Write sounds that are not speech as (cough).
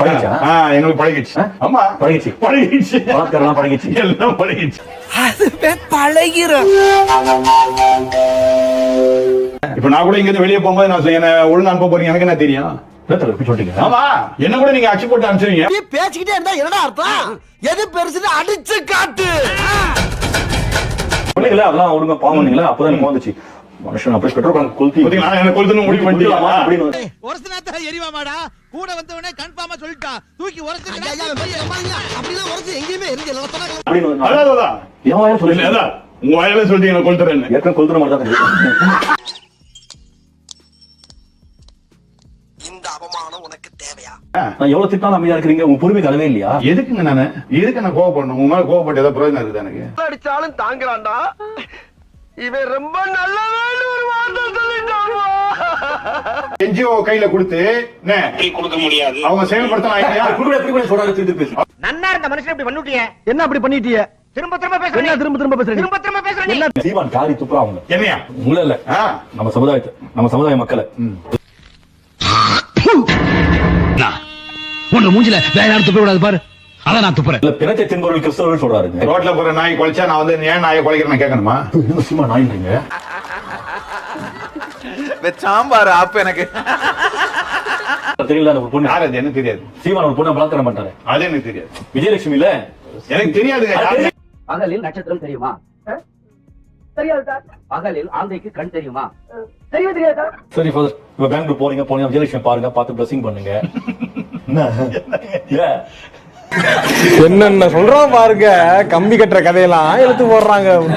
பழகிச்சா? எங்களுக்கு? ஆமா எல்லாம் அதுவே பழகிறோம் இப்ப நான் கூட இங்க வெளியே போகும்போது நான் என்ன ஒழுங்கு அனுப்ப போறீங்க. எனக்கு என்ன தெரியும்? ஆமா என்ன கூட நீங்க அச்சு போட்டு அனுப்பிச்சுவீங்க நீ பேசிக்கிட்டே இருந்தா என்னடா அர்த்தம்? எது பெருசுன்னு அடிச்சு காட்டு. சொன்னீங்களா அதெல்லாம் ஒழுங்கா பண்ணீங்களா அப்பதான் வந்துச்சு மனுஷன் அப்படி பெட்ரோல் பங்க் கொளுத்தி பாத்தீங்களா எனக்கு கொளுத்துன்னு முடிவு பண்ணிட்டீங்களா? அப்படின்னு ஒரசனாத்தா எரிவாமாடா கூட வந்தவனே கன்ஃபார்மா சொல்லிட்டா தூக்கி உரசு அப்படிலாம் உரைச்சு எங்கேயுமே எரிஞ்சல அப்படின்னு அதான் என் வாயில இல்ல, சொல்லி அதான். உங்க வாயில சொல்லிட்டீங்க நான் கொளுத்துறேன்னு. ஏற்கனவே கொளுத்துற மாதிரி தான் இந்த அவமானம் உனக்கு தேவையா? நான் எவ்வளவு திட்டாலும் அமைதியா இருக்கிறீங்க? உங்க பொறுமைக்கு அளவே இல்லையா? எதுக்குங்க நானு? எதுக்கு நான் கோவப்படணும்? உங்க மேல கோவப்பட்டு ஏதாவது பிரயோஜனம் இருக்குது எனக்கு? அடிச்சாலும் தாங்குறான்டா இவன் ரொம்ப நல்லவன் ஒரு வார்த்தை சொல்லிட்டான் என்ஜிஓ கையில கொடுத்து என்ன, கொடுக்க முடியாது. அவங்க செயல்படுத்தலாம் நன்னா இருந்த மனுஷன் இப்படி பண்ணிட்டியே? என்ன அப்படி பண்ணிட்டிய? திரும்ப திரும்ப பேசுறேன் என்ன திரும்ப திரும்ப பேசுறீங்க திரும்ப திரும்ப பேசுறேன் சீமான் காரி துப்புறா அவங்க. என்னையா? உங்கள இல்ல. நம்ம சமுதாயத்தை நம்ம சமுதாய மக்களை. உன்ன மூஞ்சில வேற யாரும் துப்ப விடாது பாரு. அதான் நான் துப்புறேன். இல்ல பிணத்தை தின்பவர்கள் கிறிஸ்தவர்கள் சொல்றாருங்க. ரோட்ல போற நாய் குலைச்சா நான் வந்து ஏன் நாயை குலைக்கிறேன் கேட்கணுமா என்ன சீமா நாயின்றீங்க சாம்பார் ஆப் எனக்கு. தெரியல பொண்ணு. யார் அது? எனக்கு தெரியாது. சீமான் ஒரு பொண்ணை பலாத்காரம் பண்ணிட்டாரு அது எனக்கு தெரியாது. விஜயலட்சுமி இல்ல? எனக்கு தெரியாதுங்க யாரு- பகலில் நட்சத்திரம் தெரியுமா? தெரியாது சார். பகலில் ஆந்தைக்கு கண் தெரியுமா? தெரியவே தெரியாது சார். சரி ஃபாதர் இப்ப பெங்களூர் போறீங்க போனீங்க விஜயலட்சுமி பாருங்க பார்த்து பிளஸிங் பண்ணுங்க. (laughs) என்ன? என்னென்ன சொல்றோம் பாருங்க கம்பி கட்டுற கதையெல்லாம் எழுத்து போடுறாங்க.